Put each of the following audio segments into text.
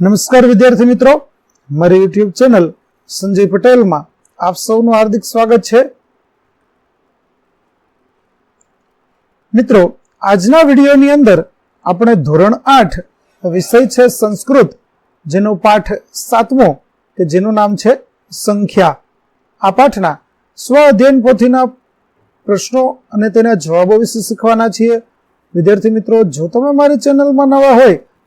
નમસ્કાર વિદ્યાર્થી મિત્રો. મારી યુટ્યુબ ચેનલ સંજય પટેલમાં આપ સૌનું હાર્દિક સ્વાગત છે. મિત્રો, આજના વિડીયોની અંદર આપણે ધોરણ આઠ વિષય છે સંસ્કૃત, જેનો પાઠ સાતમો, કે જેનું નામ છે સંખ્યા. આ પાઠના સ્વ અધ્યયન પોથીના પ્રશ્નો અને તેના જવાબો વિશે શીખવાના છીએ. વિદ્યાર્થી મિત્રો, જો તમે મારી ચેનલમાં નવા હોય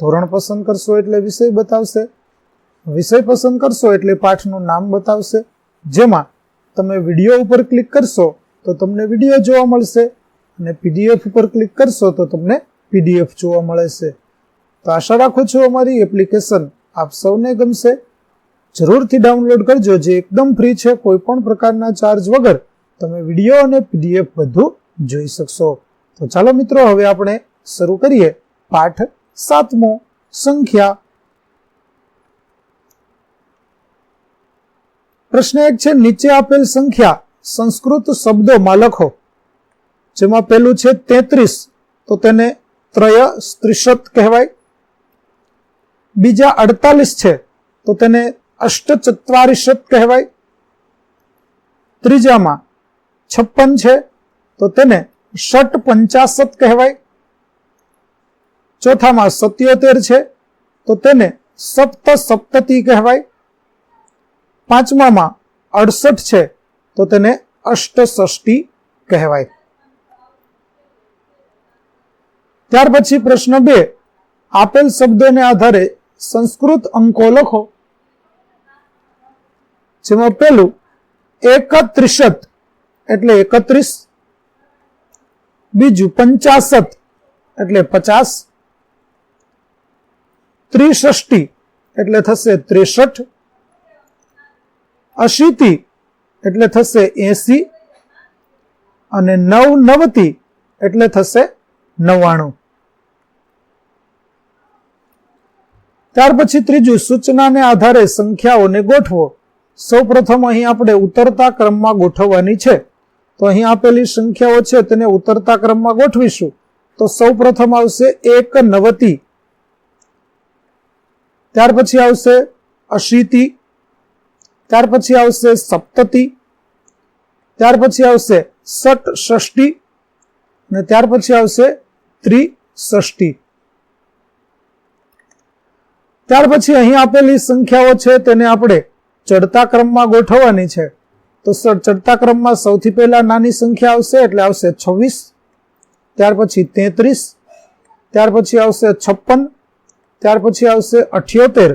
ધોરણ પસંદ કરશો એટલે વિષય બતાવશે. વિષય પસંદ કરશો એટલે પાઠનું નામ બતાવશે. જેમાં તમે વીડિયો ઉપર ક્લિક કરશો તો તમને વીડિયો જોવા મળશે અને પીડીએફ ઉપર ક્લિક કરશો તો તમને પીડીએફ જોવા મળે છે તો આશા રાખું છું અમારી એપ્લિકેશન આપ સૌને ગમશે. જરૂરથી ડાઉનલોડ કરજો, જે એકદમ ફ્રી છે કોઈ પણ પ્રકારના ચાર્જ વગર તમે વીડિયો અને પીડીએફ બધું જોઈ શકશો. તો ચાલો મિત્રો, હવે આપણે શરૂ કરીએ પાઠ સાતમો સંખ્યા. પ્રશ્ન એક છે, નીચે આપેલ સંખ્યા સંસ્કૃત શબ્દોમાં લખો. જેમાં પેલું છે તેત્રીસ, તો તેને ત્રય સ્ત્રીશત કહેવાય. બીજા અડતાલીસ છે, તો તેને અષ્ટચત્વારીશત કહેવાય. ત્રીજામાં છપ્પન છે, તો તેને ષટ પંચાશત કહેવાય. ચોથામાં સત્યોતેર છે, તો તેને સપ્ત સપ્તતી કહેવાય. પાંચમામાં અડસઠ છે, તો તેને અષ્ટષષ્ટિ કહેવાય. ત્યાર પછી પ્રશ્ન બે, આપેલ શબ્દોને આધારે સંસ્કૃત અંકો લખો. જેમાં પેલું એકત્રીસત, એટલે એકત્રીસ. બીજું પંચાસત, એટલે પચાસ. ત્રિષષ્ટી, એટલે થશે ત્રેસઠ. અશીતિ, એટલે થશે એસી. અને નવ નવતી, એટલે થશે નવ્વાણું. ત્યાર પછી ત્રીજું, સૂચનાને આધારે સંખ્યાઓને ગોઠવો. સૌ પ્રથમ અહીં આપણે ઉતરતા ક્રમમાં ગોઠવવાની છે. તો અહીં આપેલી સંખ્યાઓ છે તેને ઉતરતા ક્રમમાં ગોઠવીશું. તો સૌ પ્રથમ આવશે એક નવતી. ત્યાર પછી આવશે અશીતિ ત્યાર પછી આવશે સપ્તતિ, ત્યાર પછી આવશે સટ ષષ્ટિ અને ત્યાર પછી આવશે ત્રિષષ્ટી ત્યાર પછી અહીં આપેલી સંખ્યાઓ છે તેને આપણે ચડતા ક્રમમાં ગોઠવવાની છે. તો ચડતા ક્રમમાં સૌથી પહેલા નાની સંખ્યા આવશે એટલે આવશે છવ્વીસ, ત્યાર પછી તેત્રીસ, ત્યાર પછી આવશે છપ્પન ત્યાર પછી આવશે અઠ્યોતેર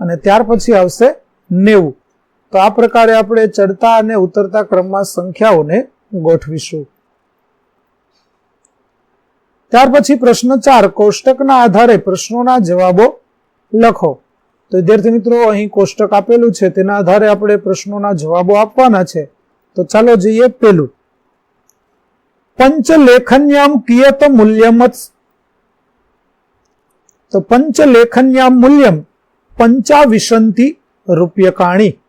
અને ત્યાર પછી આવશે નેવું. તો આ પ્રકારે આપણે ચડતા અને ઉતરતા ક્રમમાં સંખ્યાઓને ગોઠવીશું. ત્યાર પછી પ્રશ્ન ચાર, કોષ્ટકના આધારે પ્રશ્નોના જવાબો લખો. તો વિદ્યાર્થી મિત્રો, અહીં કોષ્ટક આપેલું છે, તેના આધારે આપણે પ્રશ્નોના જવાબો આપવાના છે. તો ચાલો જઈએ પેલું. પંચલેખન્યામ કિયત મૂલ્યમત તો પંચલેખન્યામ મૂલ્યમ પંચાવિશંતિ રૂપ્યકાણી.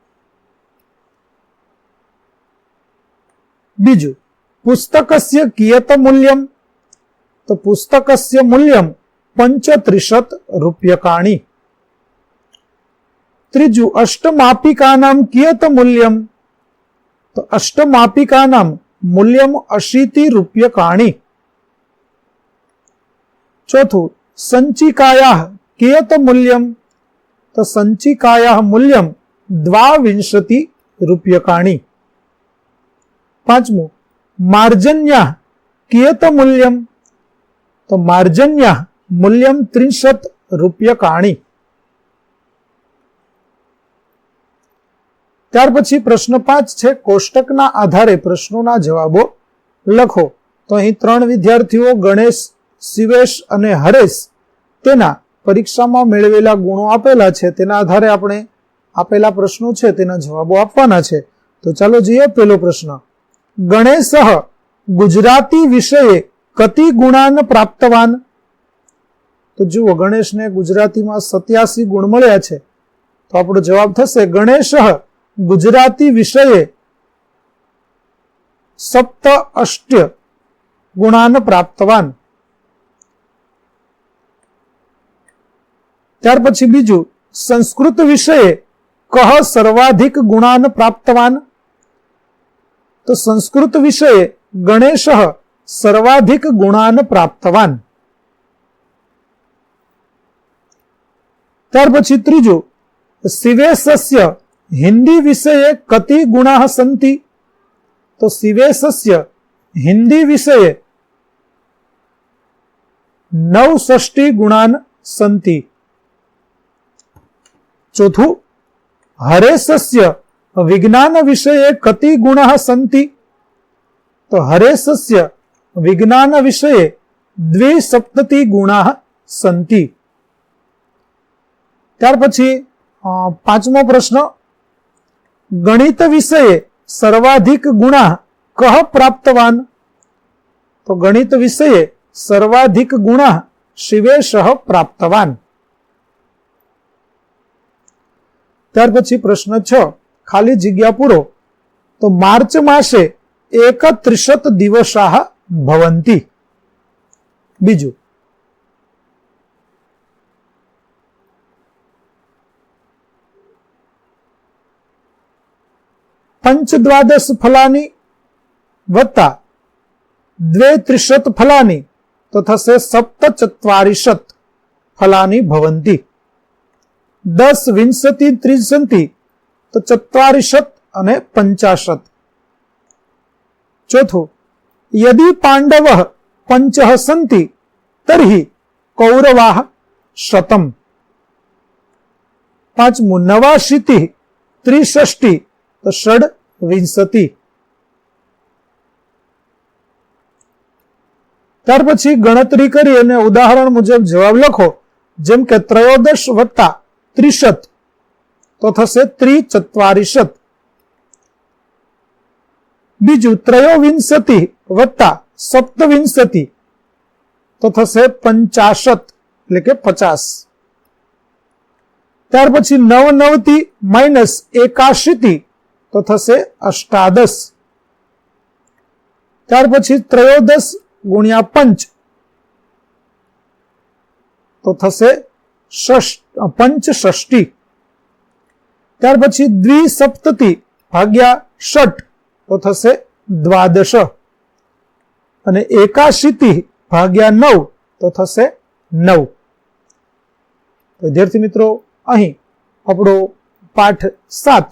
બીજું, પુસ્તકસ્ય કિયત મૂલ્યમ? તો પુસ્તકસ્ય મૂલ્યમ પંચત્રિશત રૂપ્યકાણી. ત્રીજું, અષ્ટમાપિકાનામ કિયત મૂલ્યમ? તો અષ્ટમાપિકાનામ મૂલ્યમ અશીતિ રૂપ્યકાણી. ચોથું સંચિકાયા કિયત મૂલ્યમ તો સંચિકાયા મૂલ્યમ દ્વાવિંશતિ રૂપ્યકાણી પાંચમું માર્જન્યા કિયત મૂલ્યમ તો માર્જન્યા મૂલ્યમ ત્રિશત રૂપ્યકાણી ત્યાર પછી પ્રશ્ન પાંચ છે, કોષ્ટકના આધારે પ્રશ્નોના જવાબો લખો. તો અહીં ત્રણ વિદ્યાર્થીઓ ગણેશ શિવેશ અને હરેશ તેના પરીક્ષામાં મેળવેલા ગુણો આપેલા છે. તેના આધારે આપણે આપેલા પ્રશ્નો છે, તેના જવાબો આપવાના છે. તો ચાલો જોઈએ પેલો પ્રશ્ન. ગણેશ ગુજરાતી વિષયે કતિ ગુણાન પ્રાપ્તવાન? તો જુઓ, ગણેશને ગુજરાતીમાં સત્યાસી ગુણ મળ્યા છે. તો આપણો જવાબ થશે, ગણેશ ગુજરાતી વિષયે સપ્ત અષ્ટ્ય ગુણાન પ્રાપ્તવાન. ત્યાર પછી બીજું, સંસ્કૃત વિષયે કહ સર્વાધિક ગુણાન પ્રાપ્તવાન? તો સંસ્કૃત વિષયે ગણેશ સર્વાધિક ગુણાન પ્રાપ્તવાન. ત્યાર પછી ત્રીજું શિવેશસ્ય હિન્દી વિષયે કતિ ગુણા સંતિ? તો શિવેશસ્ય હિન્દી વિષયે નવષષ્ટી ગુણાન સંતિ. ચોથું હરેશસ્ય વિજ્ઞાન વિષયે કતિ ગુણ સંતિ તો હરેશસ્ય વિજ્ઞાન વિષયે દ્વિસપ્તતિ ગુણા સંતિ ત્યાર પછી પાંચમો પ્રશ્ન ગણિત વિષયે સર્વાધિક ગુણા કહ પ્રાપ્તવાન તો ગણિત વિષયે સર્વાધિક ગુણા શિવેશ પ્રાપ્તવાન ત્યાર પછી પ્રશ્ન છ. ખાલી જગ્યા પૂરો. તો માર્ચ માસે એકત્રિશત દિવસાહ ભવંતી. બીજું. પંચદ્વાદશ ફલાની વત્તા દ્વે ત્રિશત ફલાની તો થશે સપ્તચત્વારિશત ફલાની ભવંતી. દસ વિંશતિ ત્રિસંતિ, તો ચત્વારિશત અને પંચાશત. ચોથું, યદિ પાંડવ પંચ સંતિ તર્હિ કૌરવા શતમ. પાંચમું, નવાશીતિ ત્રિષષ્ટિ, તો ષડ વિંશતિ. ત્યાર પછી ગણતરી કરી અને ઉદાહરણ મુજબ જવાબ લખો, જેમ કે ત્રયોદશ વત્તા ત્રિશત તો થશે ત્રિચત્વારિશત બીજું ત્રયોવિંશતિ વત્તા સપ્તવિંશતિ તો થશે પંચાશત એટલે કે પચાસ ત્યાર પછી નવ નવથી માઇનસ એકાશીથી તો થશે અષ્ટાદશ ત્યાર પછી ત્રયોદશ ગુણ્યા પંચ તો થશે પંચ ષષ્ટી ત્યાર પછી દ્વિસપ્તતિ ભાગ્યા ષટ તો થશે દ્વાદશ. અને એકાશીતિ ભાગ્યા નવ, તો થશે નવ. વિદ્યાર્થી મિત્રો, અહીં આપણો પાઠ સાત,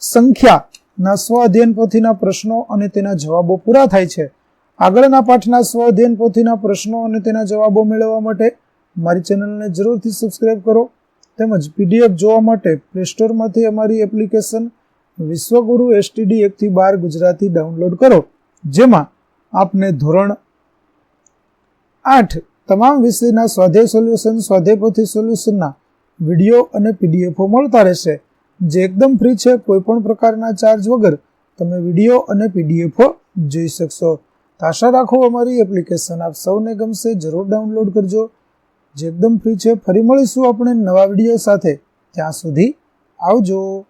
સંખ્યાના સ્વ અધ્યયન પોથીના પ્રશ્નો અને તેના જવાબો પૂરા થાય છે. આગળના પાઠના સ્વ અધ્યયન પોથીના પ્રશ્નો અને તેના જવાબો મેળવવા માટે મારી ચેનલને જરૂરથી સબસ્ક્રાઇબ કરો. તેમજ પીડીએફ જોવા માટે પ્લે સ્ટોરમાંથી અમારી એપ્લિકેશન વિશ્વગુરુ એસટીડી એકથી બાર ગુજરાતી ડાઉનલોડ કરો. જેમાં આપને ધોરણ આઠ તમામ વિષયના સ્વાધ્યાય સોલ્યુશન સ્વાધ્યાયપોથી સોલ્યુશનના વીડિયો અને પીડીએફો મળતા રહેશે. જે એકદમ ફ્રી છે કોઈ પણ પ્રકારના ચાર્જ વગર તમે વીડિયો અને પીડીએફો જોઈ શકશો. આશા રાખો અમારી એપ્લિકેશન આપ સૌને ગમશે. જરૂર ડાઉનલોડ કરજો. જે એકદમ ફ્રી છે ફરી મળીશું આપણે નવા વીડિયો સાથે. ત્યાં સુધી આવજો.